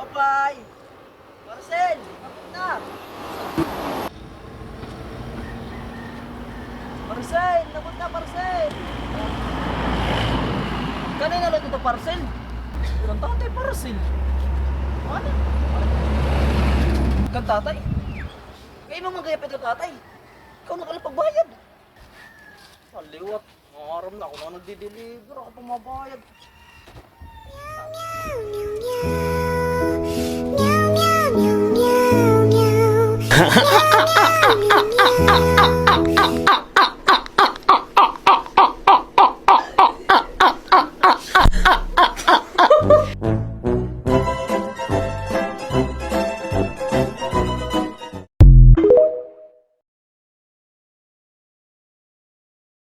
Opay! Marcel! Bakit na? Marcel! Nabot na, Marcel! Kanina lang ito, Marcel. Ang tatay, Marcel. Ano? Kang tatay? Kayo mo magayapit ka tatay. Ikaw na pala pagbayad. Saliwat. Maram na ako na nagdi-deliver. Ako pa mabayad. 喵喵喵喵喵